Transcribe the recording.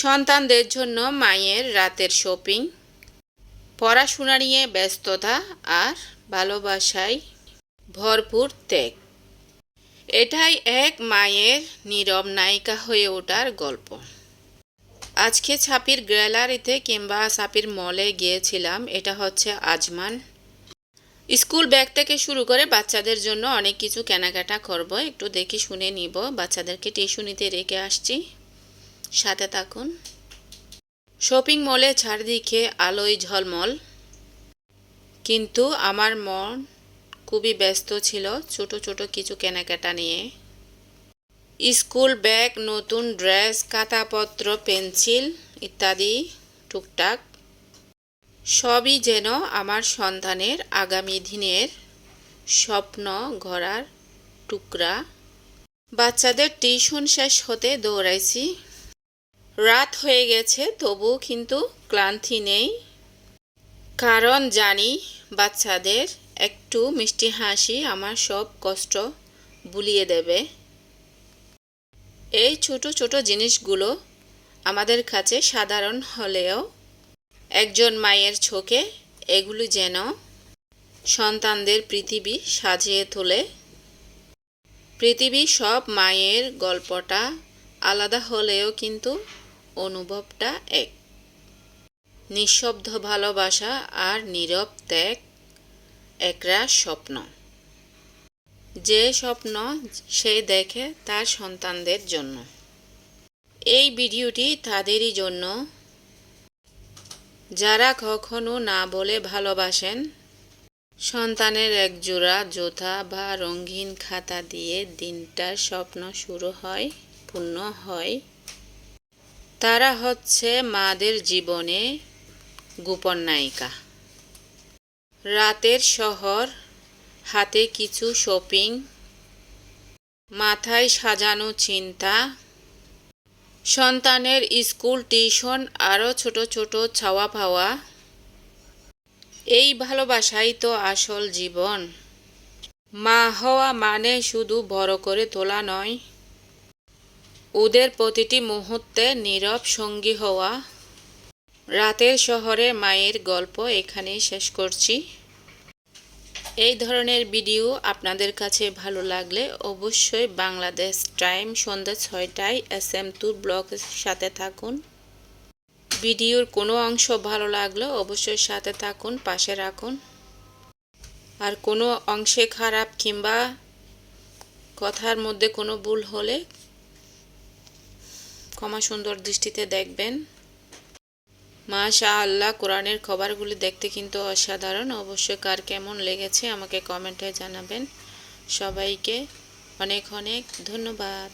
সন্তানদের জন্য মায়ের রাতের শপিং, পড়াশোনা নিয়ে ব্যস্ততা আর ভালোবাসায় ভরপুর ত্যাগ। এটাই এক মায়ের নীরব নায়িকা হয়ে ওঠার গল্প। আজকে ছাপির গ্যালারিতে কিংবা ছাপির মলে গিয়েছিলাম, এটা হচ্ছে আজমান। স্কুল ব্যাগ থেকে শুরু করে বাচ্চাদের জন্য অনেক কিছু কেনাকাটা করব, একটু দেখে শুনে নিব, বাচ্চাদেরকে টিউশনিতে রেখে আসছি। সাথে থাকুন। শপিং মলে চারদিকে আলোয় ঝলমল। কিন্তু আমার মন খুবই ব্যস্ত ছিল ছোট ছোট কিছু কেনাকাটা নিয়ে। স্কুল ব্যাগ, নতুন ড্রেস খাতাপত্র পেন্সিল ইত্যাদি, টুকটাক। সবই যেন আমার সন্তানের আগামী দিনের স্বপ্ন গড়ার টুকরা। বাচ্চাদের টিউশন শেষ হতে দৌড়াইছি। রাত হয়ে গেছে তবু কিন্তু ক্লান্তি নেই। কারণ জানি, বাচ্চাদের একটু মিষ্টি হাসি আমার সব কষ্ট বুলিয়ে দেবে। এই ছোট ছোট জিনিসগুলো আমাদের কাছে সাধারণ হলেও একজন মায়ের চোখে এগুলি যেন সন্তানদের পৃথিবী সাজিয়ে তোলে। পৃথিবী সব মায়ের গল্পটা আলাদা হলেও কিন্তু অনুভবটা এক। নিঃশব্দ ভালোবাসা আর নীরব ত্যাগ একরা স্বপ্ন। যে স্বপ্ন সে দেখে তার সন্তানদের জন্য। এই ভিডিওটি তাদেরই জন্য। যারা কখনো না বলে ভালোবাসেন, সন্তানের এক জোড়া জোথা বা রঙিন খাতা দিয়ে দিনটার স্বপ্ন শুরু হয়, পূর্ণ হয়। তারা হচ্ছে মাদের জীবনে গোপন নায়িকা। রাতের শহর, হাতে কিছু শপিং, মাথায় সাজানো চিন্তা, সন্তানের স্কুল টিউশন আরও ছোট ছোট ছাওয়া পাওয়া এই ভালোবাসাই তো আসল জীবন। মা হওয়া মানে শুধু বড় করে তোলা নয় ওদের প্রতিটি মুহূর্তে নীরব সঙ্গী হওয়া। রাতের শহরে মায়ের গল্প এখানেই শেষ করছি। এই ধরনের ভিডিও আপনাদের কাছে ভালো লাগলে অবশ্যই বাংলাদেশ টাইম সন্ধ্যা ছয়টায় এস এম টুর ব্লগের সাথে থাকুন। ভিডিওর কোনো অংশ ভালো লাগলে অবশ্যই সাথে থাকুন, পাশে রাখুন। আর কোনো অংশে খারাপ কিংবা কথার মধ্যে কোনো ভুল হলে ক্ষমা সুন্দর দৃষ্টিতে দেখবেন। মা শাহ আল্লাহ কোরআনের খবরগুলি দেখতে কিন্তু অসাধারণ। অবশ্যই কার কেমন লেগেছে আমাকে কমেন্টে জানাবেন। সবাইকে অনেক অনেক ধন্যবাদ।